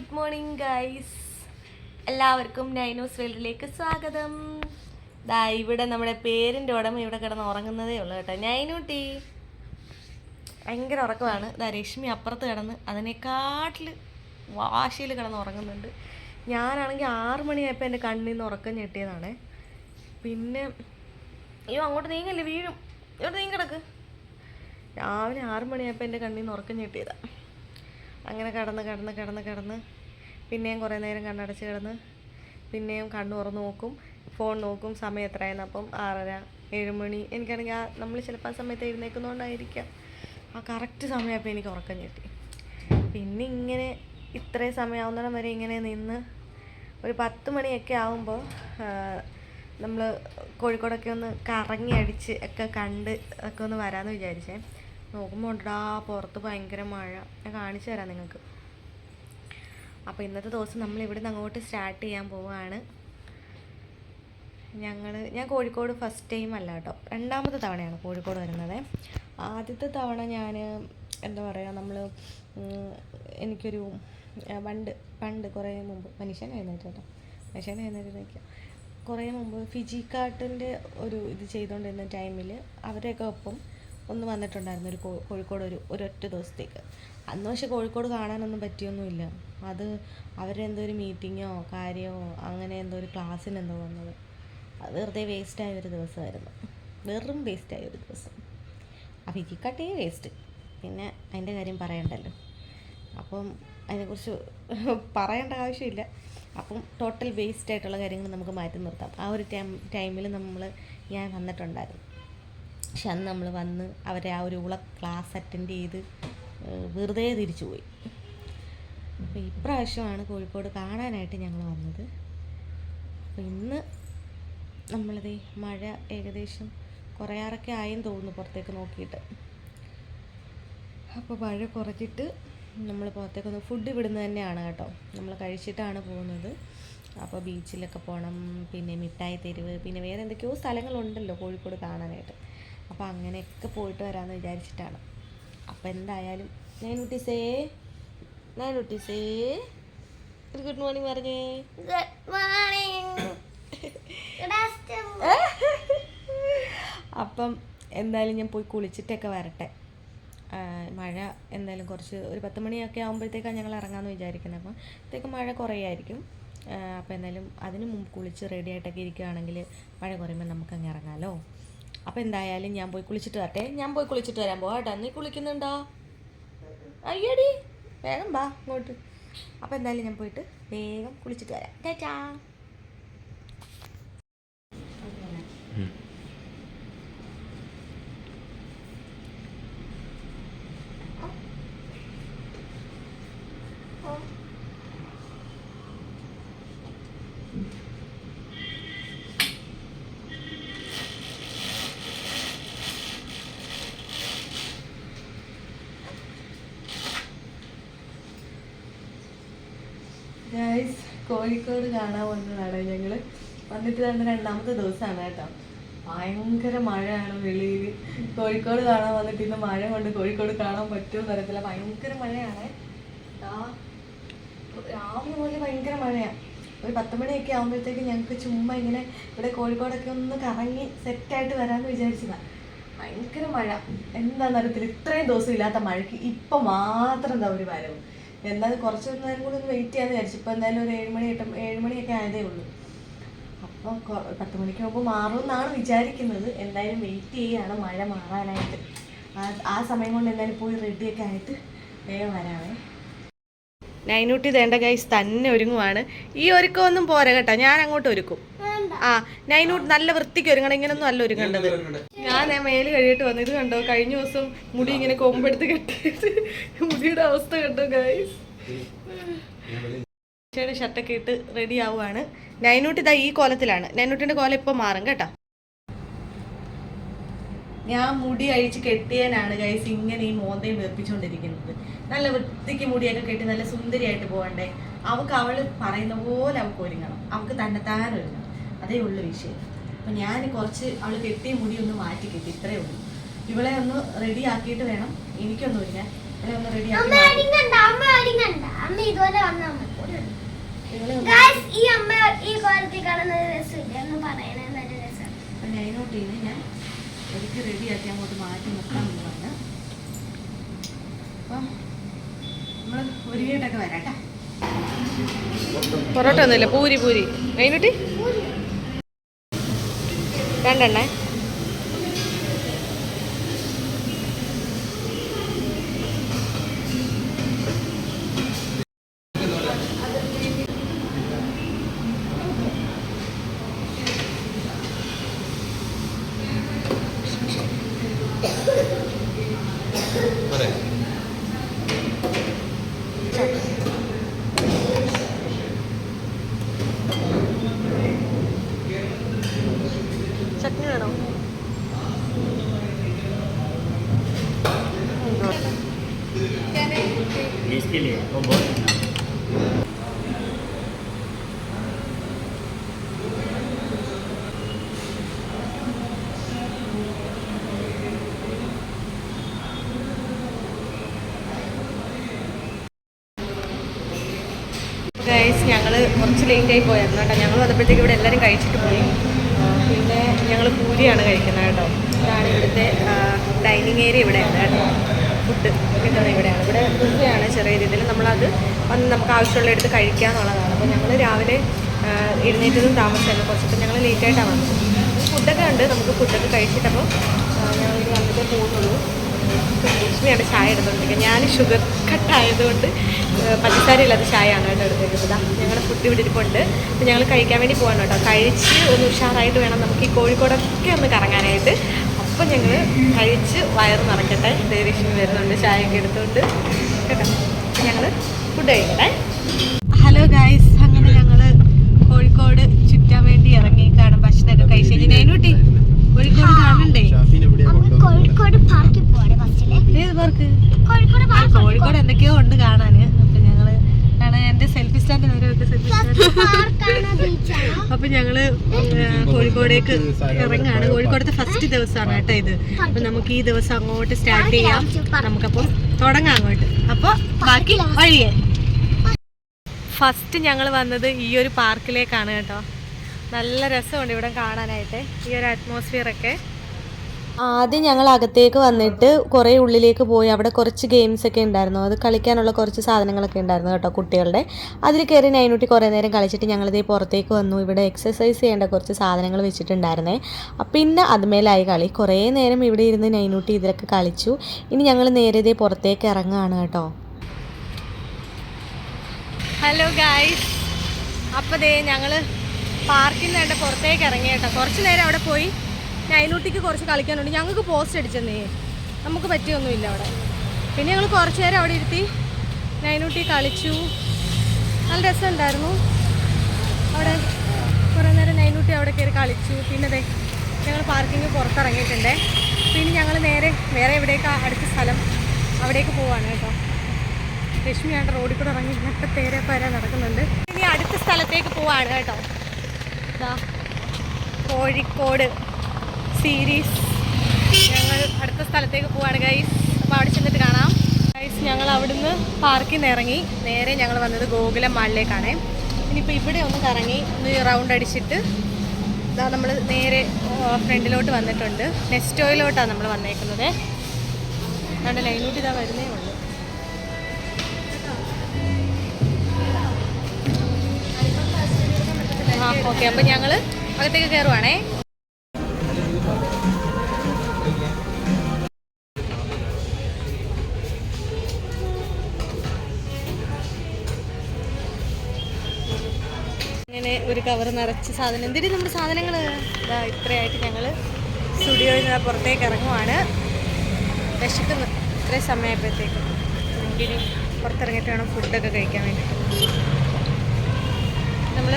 Good morning guys. എല്ലാവർക്കും നൈനോസ് വേൾഡിലേക്ക് സ്വാഗതം. ദാ ഇവിടെ നമ്മുടെ പേരിന്റെ ഉടമ ഇവിടെ കിടന്ന് ഉറങ്ങുന്നതേ ഉള്ളൂ കേട്ടോ. നൈനൂട്ടി ഭയങ്കര ഉറക്കമാണ്. ദാ രശ്മി അപ്പുറത്ത് കിടന്ന് അതിനെക്കാട്ടിൽ വാശിയിൽ കിടന്ന് ഉറങ്ങുന്നുണ്ട്. ഞാനാണെങ്കിൽ ആറ് മണിയായപ്പോൾ എന്റെ കണ്ണിൽ നിന്ന് ഉറക്കം ഞെട്ടിയതാണ്. പിന്നെ അയ്യോ അങ്ങോട്ട് നീങ്ങല്ലേ? വീഴും. ഇവിടെ നീങ്ങി കിടക്ക്. രാവിലെ ആറ് മണിയായപ്പോൾ എന്റെ കണ്ണിൽ നിന്ന് ഉറക്കം ഞെട്ടിയതാണ് അങ്ങനെ കടന്ന് കടന്ന് കടന്ന് കടന്ന്. പിന്നെയും കുറേ നേരം കണ്ണടച്ച് കിടന്ന്. പിന്നെയും കണ്ണു തുറന്ന് നോക്കും. ഫോൺ നോക്കും. സമയം എത്രയായിരുന്നു അപ്പം ആറര ഏഴ് മണി. എനിക്കാണെങ്കിൽ ആ നമ്മൾ ചിലപ്പോൾ ആ സമയത്ത് എഴുന്നേൽക്കുന്നതുകൊണ്ടായിരിക്കാം. ആ കറക്റ്റ് സമയമായപ്പോൾ എനിക്ക് ഉറക്കം കിട്ടി. പിന്നെ ഇങ്ങനെ ഇത്രയും സമയമാവുന്നിടം വരെ ഇങ്ങനെ നിന്ന് ഒരു പത്ത് മണിയൊക്കെ ആവുമ്പോൾ നമ്മൾ കോഴിക്കോടൊക്കെ ഒന്ന് കറങ്ങി അടിച്ച് ഒക്കെ കണ്ട് ഒക്കെ ഒന്ന് വരാമെന്ന് വിചാരിച്ചേ. നോക്കുമ്പോൾ ഉണ്ടാ പുറത്ത് ഭയങ്കര മഴ. ഞാൻ കാണിച്ചു തരാം നിങ്ങൾക്ക് അപ്പോൾ ഇന്നത്തെ ദിവസം നമ്മൾ ഇവിടെ നിന്ന് അങ്ങോട്ട് സ്റ്റാർട്ട് ചെയ്യാൻ പോവുകയാണ് ഞങ്ങൾ ഞാൻ കോഴിക്കോട് ഫസ്റ്റ് ടൈം അല്ല കേട്ടോ. രണ്ടാമത്തെ തവണയാണ് കോഴിക്കോട് വരുന്നത്. ആദ്യത്തെ തവണ ഞാൻ എന്താ പറയുക നമ്മൾ എനിക്കൊരു പണ്ട് പണ്ട് കുറേ മുമ്പ് മനുഷ്യൻ എഴുന്നേറ്റ് കേട്ടോ. മനുഷ്യൻ എഴുന്നേറ്റ് കുറേ മുമ്പ് ഫിജി കാട്ടിന്റെ ഒരു ഇത് ചെയ്തുകൊണ്ടിരുന്ന ടൈമിൽ അവരെയൊക്കെ ഒപ്പം ഒന്ന് വന്നിട്ടുണ്ടായിരുന്നു ഒരു കോഴിക്കോട് ഒരു ഒരൊറ്റ ദിവസത്തേക്ക്. അന്ന് പക്ഷെ കോഴിക്കോട് കാണാനൊന്നും പറ്റിയൊന്നുമില്ല. അത് അവരെന്തോ ഒരു മീറ്റിങ്ങോ കാര്യമോ അങ്ങനെ എന്തോ ഒരു ക്ലാസ്സിനെന്തോ വന്നത്. അത് വെറുതെ വേസ്റ്റായ ഒരു ദിവസമായിരുന്നു. വെറും വേസ്റ്റായ ഒരു ദിവസം. അപ്പോൾ ഫിജിക്കാട്ടേ വേസ്റ്റ് പിന്നെ അതിന്റെ കാര്യം പറയണ്ടല്ലോ. അപ്പം അതിനെക്കുറിച്ച് പറയേണ്ട ആവശ്യമില്ല. അപ്പം ടോട്ടൽ വേസ്റ്റ് ആയിട്ടുള്ള കാര്യങ്ങൾ നമുക്ക് മാറ്റി നിർത്താം. ആ ഒരു ടൈം ടൈമിൽ നമ്മൾ ഞാൻ വന്നിട്ടുണ്ടായിരുന്നു. പക്ഷെ അന്ന് നമ്മൾ വന്ന് അവരെ ആ ഒരു ഉള ക്ലാസ് അറ്റൻഡ് ചെയ്ത് വെറുതെ തിരിച്ചു പോയി. അപ്പോൾ ഇപ്രാവശ്യമാണ് കോഴിക്കോട് കാണാനായിട്ട് ഞങ്ങൾ വന്നത്. അപ്പോൾ ഇന്ന് നമ്മളതേ മഴ ഏകദേശം കുറയാറൊക്കെ ആയെന്ന് തോന്നുന്നു പുറത്തേക്ക് നോക്കിയിട്ട്. അപ്പോൾ മഴ കുറച്ചിട്ട് നമ്മൾ പുറത്തേക്കൊന്ന് ഫുഡ് ഇവിടുന്ന് തന്നെയാണ് കേട്ടോ. നമ്മൾ കഴിച്ചിട്ടാണ് പോകുന്നത്. അപ്പോൾ ബീച്ചിലൊക്കെ പോകണം പിന്നെ മിഠായി തെരുവ് പിന്നെ വേറെ എന്തൊക്കെയോ സ്ഥലങ്ങളുണ്ടല്ലോ കോഴിക്കോട് കാണാനായിട്ട്. അപ്പോൾ അങ്ങനെയൊക്കെ പോയിട്ട് വരാമെന്ന് വിചാരിച്ചിട്ടാണ്. അപ്പോൾ എന്തായാലും നയൻ കുട്ടീസേ നയൻ കുട്ടീസേ ഒരു ഗുഡ് മോർണിംഗ് പറഞ്ഞേ ഗുഡ് മോർണിംഗ് അപ്പം എന്തായാലും ഞാൻ പോയി കുളിച്ചിട്ടൊക്കെ വരട്ടെ. മഴ എന്തായാലും കുറച്ച് ഒരു പത്ത് മണിയൊക്കെ ആകുമ്പോഴത്തേക്കാണ് ഞങ്ങൾ ഇറങ്ങാമെന്ന് വിചാരിക്കുന്നത്. അപ്പം ഇത്തേക്ക് മഴ കുറയായിരിക്കും. അപ്പോൾ എന്തായാലും അതിന് മുമ്പ് കുളിച്ച് റെഡി ആയിട്ടൊക്കെ ഇരിക്കുകയാണെങ്കിൽ മഴ കുറയുമ്പോൾ നമുക്ക് അങ്ങ് ഇറങ്ങാമല്ലോ അപ്പോൾ എന്തായാലും ഞാൻ പോയി കുളിച്ചിട്ട് വരട്ടെ. ഞാൻ പോയി കുളിച്ചിട്ട് വരാൻ പോവാ കേട്ടോ. നീ കുളിക്കുന്നുണ്ടോ? അയ്യടി. വേഗം വാ ഇങ്ങോട്ട്. അപ്പോൾ എന്തായാലും ഞാൻ പോയിട്ട് വേഗം കുളിച്ചിട്ട് വരാം. ടാറ്റാ ഗൈസ് കോഴിക്കോട് കാണാൻ വന്നതാണ്. ഞങ്ങൾ വന്നിട്ട് തന്നെ രണ്ടാമത്തെ ദിവസമാണ് കേട്ടോ. ഭയങ്കര മഴയാണ് വെളിയിൽ കോഴിക്കോട് കാണാൻ വന്നിട്ട് ഇന്ന് മഴ കൊണ്ട് കോഴിക്കോട് കാണാൻ പറ്റുമോ തരത്തില്ല ഭയങ്കര മഴയാണ്. രാവിലെ മുതൽ ഭയങ്കര മഴയാണ് ഒരു പത്ത് മണിയൊക്കെ ആകുമ്പോഴത്തേക്ക് ഞങ്ങൾക്ക് ചുമ്മാ ഇങ്ങനെ ഇവിടെ കോഴിക്കോടൊക്കെ ഒന്ന് കറങ്ങി സെറ്റായിട്ട് വരാമെന്ന് വിചാരിച്ചതാണ് ഭയങ്കര മഴ. എന്താണെന്ന് അറിയത്തില്ല. ഇത്രയും ദിവസം ഇല്ലാത്ത മഴയ്ക്ക് ഇപ്പം മാത്രം എന്താ ഒരു വരവ്. എന്തായാലും കുറച്ച് നേരം കൂടി ഒന്ന് വെയിറ്റ് ചെയ്യാന്ന് വിചാരിച്ചു. ഇപ്പം എന്തായാലും ഒരു ഏഴ് മണി എട്ട് ഏഴ് മണിയൊക്കെ ആയതേ ഉള്ളൂ. അപ്പം കൊ- പത്ത് മണിക്ക് മുമ്പ് മാറുമെന്നാണ് വിചാരിക്കുന്നത്. എന്തായാലും വെയിറ്റ് ചെയ്യുകയാണ് മഴ മാറാനായിട്ട്. ആ സമയം കൊണ്ട് എന്തായാലും പോയി റെഡിയൊക്കെ ആയിട്ട് വേഗം വരാമേ നൈനൂട്ടി തേണ്ട ഗൈസ് തന്നെ ഒരുങ്ങുവാണ്. ഈ ഒരുക്കമൊന്നും പോരാ കേട്ടോ. ഞാൻ അങ്ങോട്ട് ഒരുക്കും. ആ നൈനൂട്ട് നല്ല വൃത്തിക്ക് ഒരുങ്ങണം. ഇങ്ങനൊന്നും അല്ല ഒരുങ്ങേണ്ടത്. ഞാൻ മേൽ കഴിയിട്ട് വന്നു. ഇത് കണ്ടോ? കഴിഞ്ഞ ദിവസം മുടി ഇങ്ങനെ കൊമ്പെടുത്ത് കെട്ടിയിട്ട് മുടിയുടെ അവസ്ഥ കണ്ടോ ഗൈസ് ചേട്ടൻ ഷർട്ടൊക്കെ ഇട്ട് റെഡി ആവുകയാണ്. നൈനൂട്ട് ഇതാ ഈ കോലത്തിലാണ്. നൈനൂട്ടിന്റെ കോലം ഇപ്പൊ മാറും കേട്ടോ. ഞാൻ മുടി അഴിച്ച് കെട്ടിയനാണ് ഗൈസ് ഇങ്ങനെ ഈ മോന്തയും വേർപ്പിച്ചുകൊണ്ടിരിക്കുന്നത്. നല്ല വൃത്തിക്ക് മുടിയൊക്കെ കെട്ടി നല്ല സുന്ദരിയായിട്ട് പോകണ്ടേ. അവൾക്ക് അവൾ പറയുന്ന പോലെ അവൾക്ക് ഒരുങ്ങണം. അവൾക്ക് തന്നെത്താൻ ഒരുങ്ങണം അതേ ഉള്ളു വിഷയം. അപ്പം ഞാൻ കുറച്ച് അവൾ കെട്ടിയ മുടി ഒന്ന് മാറ്റി കെട്ടി ഇത്രേ ഉള്ളൂ. ഇവളെ ഒന്ന് റെഡി ആക്കിയിട്ട് വേണം. എനിക്കൊന്നും ഇല്ല ഇവളെ ഒന്ന് റെഡി ഈ അമ്മ ഈ കോലത്തിൽ കാണുന്ന രസമില്ല? എന്ന് പറയണേ നല്ല ഞാൻ എനിക്ക് റെഡിയാക്കി അങ്ങോട്ട് മാറ്റി നിർത്താൻ പോവാണ്. അപ്പം നമ്മൾ ഒരു വീട്ടൊക്കെ വരാം പൊറോട്ട ഒന്നുമില്ല പൂരി പൂരി. ലൈനോട്ടി രണ്ടെണ്ണേ. इसके लिए वो बहुत ഗൈസ് ഞങ്ങൾ കുറച്ച് ലേറ്റ് ആയി പോയായിരുന്നു കേട്ടോ ഞങ്ങൾ വന്നപ്പോഴത്തേക്ക് ഇവിടെ എല്ലാവരും കഴിച്ചിട്ട് പോയി ആ, പിന്നെ ഞങ്ങൾ പൂരിയാണ് കഴിക്കുന്നത് കേട്ടോ ഇതാണ് ഇവിടുത്തെ ഡൈനിങ് ഏരിയ ഇവിടെയാണ് കേട്ടോ ഫുഡ് കിട്ടുന്നത് ഇവിടെയാണ്. ഇവിടെ ബുഫയാണ് ചെറിയ രീതിയിൽ നമ്മളത് വന്ന് നമുക്ക് ആവശ്യമുള്ള എടുത്ത് കഴിക്കുക എന്നുള്ളതാണ് അപ്പോൾ ഞങ്ങൾ രാവിലെ എഴുന്നേറ്റതും താമസിച്ചായിരുന്നു കുറച്ചിട്ട് ഞങ്ങൾ ലേറ്റായിട്ടാണ് വന്നത്. ഫുഡൊക്കെ ഉണ്ട് നമുക്ക് ഫുഡൊക്കെ കഴിച്ചിട്ടപ്പോൾ ഞങ്ങൾ ഇനി വന്നിട്ടേ പോകുന്നുള്ളൂ. ലക്ഷ്മിയാണ് ചായ എടുത്തുകൊണ്ടിരിക്കുന്നത് ഞാൻ ഷുഗർ കട്ടായതുകൊണ്ട് പഞ്ചസാര ഇല്ലാത്ത ചായയാണ് കേട്ടോ എടുത്തേക്കുന്നത്. ഞങ്ങളുടെ ഫുഡ് ഇവിടെ ഇരിപ്പുണ്ട്. അപ്പോൾ ഞങ്ങൾ കഴിക്കാൻ വേണ്ടി പോകാൻ കേട്ടോ. കഴിച്ച് ഒന്ന് ഉഷാറായിട്ട് വേണം നമുക്ക് ഈ കോഴിക്കോടൊക്കെ ഒന്ന് കറങ്ങാനായിട്ട്. അപ്പം ഞങ്ങൾ കഴിച്ച് വയറ് നിറയ്ക്കട്ടെ. ദേവലക്ഷ്മി വരുന്നുണ്ട് ചായയൊക്കെ എടുത്തുകൊണ്ട് കേട്ടോ? ഞങ്ങൾ ഫുഡ് കഴിക്കട്ടെ. ഹലോ ഗായ്സ് അങ്ങനെ ഞങ്ങൾ കോഴിക്കോട് ചുറ്റാൻ വേണ്ടി ഇറങ്ങി കാണും ഭക്ഷണമൊക്കെ കഴിച്ചു. കഴിഞ്ഞാൽ നേനൂട്ടി കോഴിക്കോട് കാണണ്ടേ? കോഴിക്കോട് പാർക്കിൽ ഏത് പാർക്ക് കോഴിക്കോട് എന്തൊക്കെയോ ഉണ്ട് കാണാന്. അപ്പൊ ഞങ്ങൾ കാണാൻ എന്റെ സെൽഫി സ്റ്റാൻഡ് നേരെ വെച്ച സെൽഫി സ്റ്റാൻഡ് അപ്പൊ ഞങ്ങൾ കോഴിക്കോടേക്ക് ഇറങ്ങാണ്. കോഴിക്കോടത്തെ ഫസ്റ്റ് ദിവസമാണ് കേട്ടോ ഇത്. അപ്പൊ നമുക്ക് ഈ ദിവസം അങ്ങോട്ട് സ്റ്റാർട്ട് ചെയ്യാം. നമുക്കപ്പം തുടങ്ങാം അങ്ങോട്ട്. അപ്പൊ ബാക്കി വഴിയേ. ഫസ്റ്റ് ഞങ്ങൾ വന്നത് ഈ ഒരു പാർക്കിലേക്കാണ് കേട്ടോ. നല്ല രസമുണ്ട് ഇവിടെ കാണാനായിട്ട്. ഈ ഒരു അറ്റ്മോസ്ഫിയർ ഒക്കെ. ആദ്യം ഞങ്ങൾ അകത്തേക്ക് വന്നിട്ട് കുറേ ഉള്ളിലേക്ക് പോയി. അവിടെ കുറച്ച് ഗെയിംസ് ഒക്കെ ഉണ്ടായിരുന്നു. അത് കളിക്കാനുള്ള കുറച്ച് സാധനങ്ങളൊക്കെ ഉണ്ടായിരുന്നു കേട്ടോ കുട്ടികളുടെ. അതിൽ കയറി നൈനൂട്ടി കുറേ നേരം കളിച്ചിട്ട് ഞങ്ങളിതേ പുറത്തേക്ക് വന്നു. ഇവിടെ എക്സസൈസ് ചെയ്യേണ്ട കുറച്ച് സാധനങ്ങൾ വെച്ചിട്ടുണ്ടായിരുന്നേ. പിന്നെ അതുമേലായി കളി. കുറേ നേരം ഇവിടെ ഇരുന്ന് നൈനൂട്ടി ഇതിലൊക്കെ കളിച്ചു. ഇനി ഞങ്ങൾ നേരെ ഇതേ പുറത്തേക്ക് ഇറങ്ങുകയാണ് കേട്ടോ. ഹലോ ഗായ്സ് അപ്പോൾ ദേ ഞങ്ങൾ പാർക്കിൽ നിന്ന് പുറത്തേക്ക് ഇറങ്ങി കേട്ടോ. കുറച്ച് നേരം അവിടെ പോയി. നൈനൂട്ടിക്ക് കുറച്ച് കളിക്കാനുണ്ട്. ഞങ്ങൾക്ക് പോസ്റ്റ് അടിച്ചെന്നേ. നമുക്ക് പറ്റിയൊന്നുമില്ല അവിടെ. പിന്നെ ഞങ്ങൾ കുറച്ച് നേരം അവിടെ ഇരുത്തി നൈനൂട്ടി കളിച്ചു. നല്ല രസമുണ്ടായിരുന്നു. അവിടെ കുറേ നേരം നൈനൂട്ടി അവിടെ കയറി കളിച്ചു. പിന്നെ അതെ ഞങ്ങൾ പാർക്കിങ് പുറത്തിറങ്ങിയിട്ടുണ്ട്. പിന്നെ ഞങ്ങൾ നേരെ വേറെ എവിടേക്ക് അടുത്ത സ്ഥലം അവിടേക്ക് പോവാണ് കേട്ടോ. രശ്മിയാണ്ട് റോഡിൽ കൂടെ ഇറങ്ങി ഇങ്ങനത്തെ തേരെ പര നടക്കുന്നുണ്ട്. ഇനി അടുത്ത സ്ഥലത്തേക്ക് പോവാണ് കേട്ടോ. കോഴിക്കോട്. സീരീസ് ഞങ്ങൾ അടുത്ത സ്ഥലത്തേക്ക് പോവാണ് ഗൈസ് അപ്പോൾ അവിടെ ചെന്നിട്ട് കാണാം. ഗൈസ് ഞങ്ങൾ അവിടുന്ന് പാർക്കിൽ നിന്ന് ഇറങ്ങി. നേരെ ഞങ്ങൾ വന്നത് ഗോകുലം മാളിലേക്കാണ്. ഇനിയിപ്പോൾ ഇവിടെ ഒന്ന് കറങ്ങി ഒന്ന് റൗണ്ട് അടിച്ചിട്ട് ഇതാ നമ്മൾ നേരെ ഫ്രണ്ടിലോട്ട് വന്നിട്ടുണ്ട്. നെസ്റ്റോയിലോട്ടാണ് നമ്മൾ വന്നേക്കുന്നത്. അതുകൊണ്ട് ലൈനോട്ട് ഇതാ വരുന്നേ ഉള്ളൂ. ആ ഓക്കെ അപ്പം ഞങ്ങൾ അകത്തേക്ക് കയറുവാണേ ഒരു കവർ നിറച്ച് സാധനം. എന്തിനും നമ്മുടെ സാധനങ്ങൾ ഇതാ ഇത്രയായിട്ട് ഞങ്ങൾ സ്റ്റുഡിയോയിൽ നിന്ന് പുറത്തേക്ക് ഇറങ്ങുവാണ്. വിശക്കുന്നു. ഇത്രയും സമയമായപ്പോഴത്തേക്കും നമുക്കിനി പുറത്തിറങ്ങിയിട്ട് വേണം ഫുഡൊക്കെ കഴിക്കാൻ വേണ്ടി. നമ്മൾ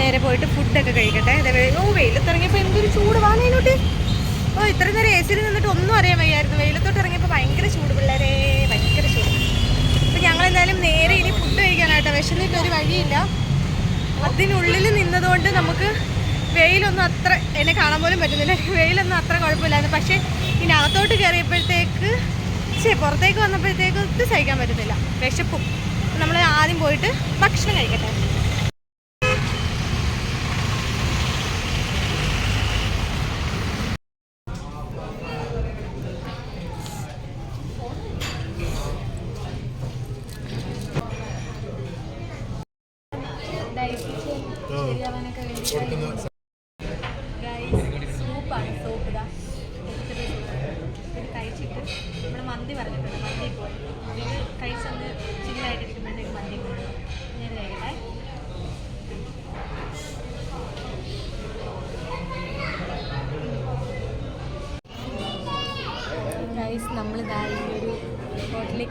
നേരെ പോയിട്ട് ഫുഡൊക്കെ കഴിക്കട്ടെ. ഓ വെയിലത്തിറങ്ങിയപ്പോൾ എന്തൊരു ചൂട്. വാങ്ങേനോട്ട് ഓ ഇത്ര നേരം എ സിയിൽ നിന്നിട്ട് ഒന്നും അറിയാൻ വയ്യായിരുന്നു. വെയിലത്തോട്ട് ഇറങ്ങിയപ്പോൾ ഭയങ്കര ചൂട് പിള്ളേരെ. ഭയങ്കര ചൂട്. അപ്പം ഞങ്ങളെന്തായാലും നേരെ ഇനി ഫുഡ് കഴിക്കാനായിട്ട്. വിശന്നിട്ട് ഒരു വഴിയില്ല. അതിനുള്ളിൽ നിന്നതുകൊണ്ട് നമുക്ക് വെയിലൊന്നും അത്ര എന്നെ കാണാൻ പോലും പറ്റുന്നില്ല. വെയിലൊന്നും അത്ര കുഴപ്പമില്ലായിരുന്നു. പക്ഷേ ഇനി അകത്തോട്ട് കയറിയപ്പോഴത്തേക്ക് ശരി പുറത്തേക്ക് വന്നപ്പോഴത്തേക്ക് ഇത് സഹിക്കാൻ പറ്റുന്നില്ല. വിശപ്പും. നമ്മൾ ആദ്യം പോയിട്ട് ഭക്ഷണം കഴിക്കട്ടെ.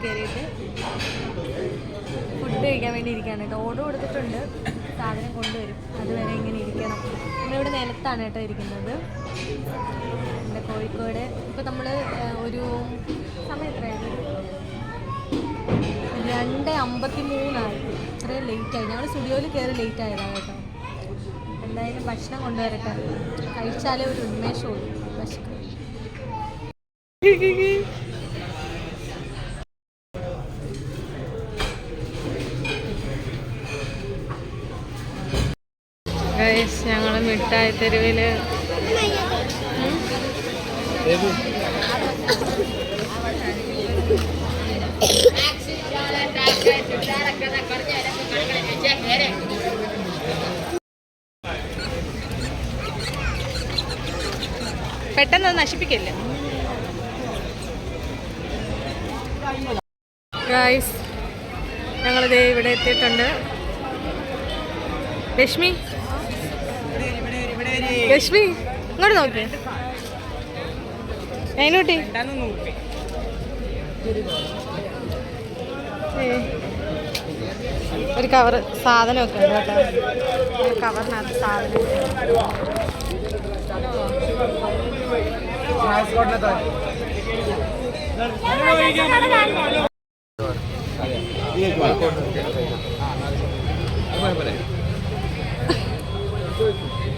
കയറിയിട്ട് ഫുഡ് കഴിക്കാൻ വേണ്ടി ഇരിക്കുകയാണ് കേട്ടോ. ഓർഡർ കൊടുത്തിട്ടുണ്ട്. സാധനം കൊണ്ടുവരും. അതുവരെ ഇങ്ങനെ ഇരിക്കണം. നമ്മളിവിടെ നിലത്താണ് കേട്ടോ ഇരിക്കുന്നത്. നമ്മുടെ കോഴിക്കോട്. ഇപ്പോൾ നമ്മൾ ഒരു സമയം എത്രയായിരുന്നു രണ്ട് അമ്പത്തി മൂന്നായി ഇത്രയും ലേറ്റായി ഞങ്ങൾ സ്റ്റുഡിയോയിൽ കയറി ലേറ്റ് ആയതാണ് കേട്ടോ. എന്തായാലും ഭക്ഷണം കൊണ്ടുവരട്ടെ. കഴിച്ചാലേ ഒരു ഉന്മേഷമുള്ളൂ ഭക്ഷണം. ഗൈസ് ഞങ്ങൾ മിഠായി തെരുവിൽ പെട്ടെന്ന് നശിപ്പിക്കല്ലേ? ഗൈസ് ഞങ്ങളിതേ ഇവിടെ എത്തിയിട്ടുണ്ട്. രശ്മി രശ്മി ഇങ്ങോട്ട് നോക്കി. അതിനോട്ടി ഒരു കവർ സാധനമൊക്കെ ഉണ്ട് കേട്ടോ. കവറിനകത്ത് സാധനം.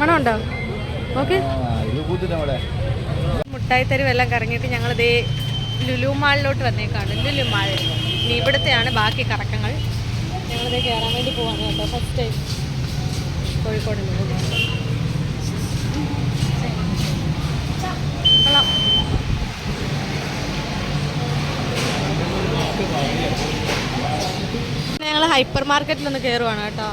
മണമുണ്ടോ? ഓക്കെ. മുട്ടായി എല്ലാം കറങ്ങിയിട്ട് ഞങ്ങൾ ദേ ലുലു മാളിലോട്ട് വന്നേക്കാണ്. ലുലു മാൾ. ഇനി ഇവിടുത്തെയാണ് ബാക്കി കറക്കങ്ങൾ. ഞങ്ങളിത് കയറാൻ വേണ്ടി പോവാണ് കേട്ടോ. ഫസ്റ്റ് ടൈം കോഴിക്കോട് ഞങ്ങൾ ഹൈപ്പർ മാർക്കറ്റിലൊന്ന് കയറുവാണ് കേട്ടോ.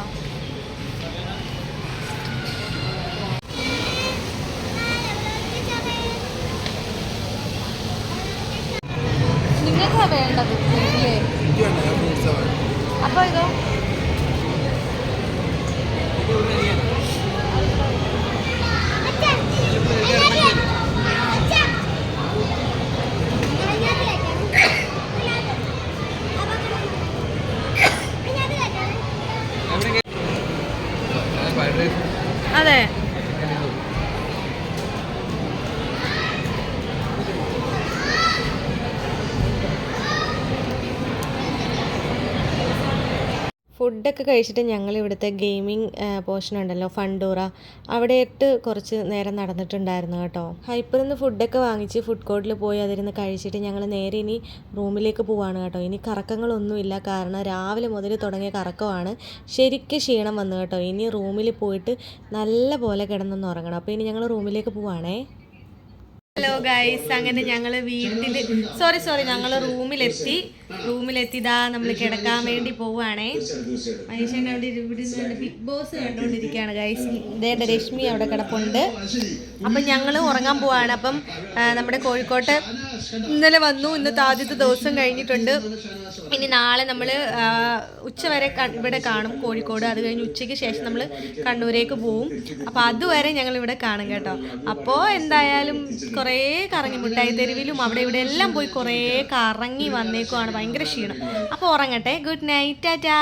വേണ്ടത്? അപ്പൊ ഇതോ അതെ ഫുഡൊക്കെ കഴിച്ചിട്ട് ഞങ്ങൾ ഇവിടുത്തെ ഗെയിമിംഗ് പോർഷൻ ഉണ്ടല്ലോ ഫണ്ടൂറ അവിടെയിട്ട് കുറച്ച് നേരം നടന്നിട്ടുണ്ടായിരുന്നു കേട്ടോ. ഹൈപ്പറിൽ നിന്ന് ഫുഡൊക്കെ വാങ്ങിച്ച് ഫുഡ് കോർട്ടിൽ പോയി അതിരുന്ന് കഴിച്ചിട്ട് ഞങ്ങൾ നേരെ ഇനി റൂമിലേക്ക് പോവാണ് കേട്ടോ. ഇനി കറക്കങ്ങളൊന്നുമില്ല കാരണം രാവിലെ മുതൽ തുടങ്ങിയ കറക്കമാണ്. ശരിക്കും ക്ഷീണം വന്നു കേട്ടോ. ഇനി റൂമിൽ പോയിട്ട് നല്ല പോലെ കിടന്നൊന്ന് ഉറങ്ങണം. അപ്പോൾ ഇനി ഞങ്ങൾ റൂമിലേക്ക് പോവാണേ. ഹലോ ഗൈസ് അങ്ങനെ ഞങ്ങൾ വീട്ടിൽ സോറി സോറി ഞങ്ങൾ റൂമിലെത്തി. റൂമിലെത്തി ഇതാ നമ്മൾ കിടക്കാൻ വേണ്ടി പോവുകയാണേ മനുഷ്യൻ അവിടെ ഇവിടെ ബിഗ് ബോസ് കണ്ടുകൊണ്ടിരിക്കുകയാണ് ഗൈസ് ഇതേ രശ്മി അവിടെ കിടപ്പുണ്ട്. അപ്പം ഞങ്ങൾ ഉറങ്ങാൻ പോവാണ്. അപ്പം നമ്മുടെ കോഴിക്കോട്ട് ഇന്നലെ വന്നു. ഇന്നത്തെ ആദ്യത്തെ ദിവസം കഴിഞ്ഞിട്ടുണ്ട്. ഇനി നാളെ നമ്മൾ ഉച്ച വരെ ഇവിടെ കാണും കോഴിക്കോട്. അത് കഴിഞ്ഞ് ഉച്ചയ്ക്ക് ശേഷം നമ്മൾ കണ്ണൂരേക്ക് പോവും. അപ്പോൾ അതുവരെ ഞങ്ങൾ ഇവിടെ കാണും കേട്ടോ. അപ്പോൾ എന്തായാലും കുറേ കറങ്ങി മുട്ടായി തെരുവിലും അവിടെ ഇവിടെ എല്ലാം പോയി കുറേ കറങ്ങി വന്നേക്കുവാണ്. ഭയങ്കര ക്ഷീണം. അപ്പോൾ ഉറങ്ങട്ടെ. Good night tata.